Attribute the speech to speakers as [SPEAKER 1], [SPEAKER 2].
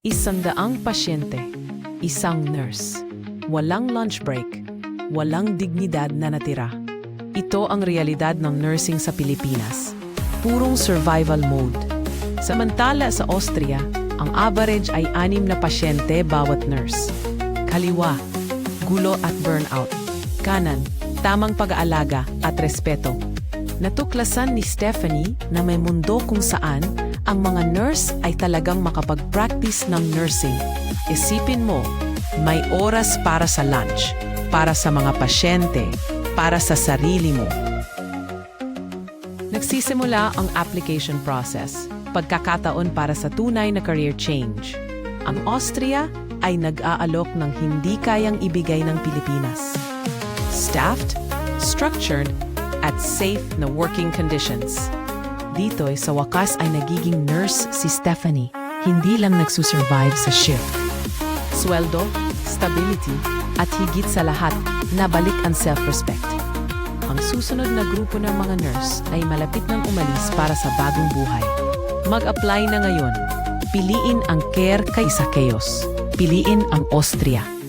[SPEAKER 1] Isandaang pasyente, isang nurse, walang lunch break, walang dignidad na natira. Ito ang realidad ng nursing sa Pilipinas. Purong survival mode. Samantala sa Austria, ang average ay anim na pasyente bawat nurse. Kaliwa, gulo at burnout. Kanan, tamang pag-aalaga at respeto. Natuklasan ni Stephanie na may mundo kung saan ang mga nurse ay talagang makapag-practice ng nursing. Isipin mo, may oras para sa lunch, para sa mga pasyente, para sa sarili mo. Nagsisimula ang application process, pagkakataon para sa tunay na career change. Ang Austria ay nag-aalok ng hindi kayang ibigay ng Pilipinas. Staffed, structured, at safe na working conditions. Dito ay sa wakas ay nagiging nurse si Stephanie. Hindi lang nagsusurvive sa shift. Sweldo, stability, at higit sa lahat, nabalik ang self-respect. Ang susunod na grupo ng mga nurse ay malapit nang umalis para sa bagong buhay. Mag-apply na ngayon. Piliin ang care kaysa chaos. Piliin ang Austria.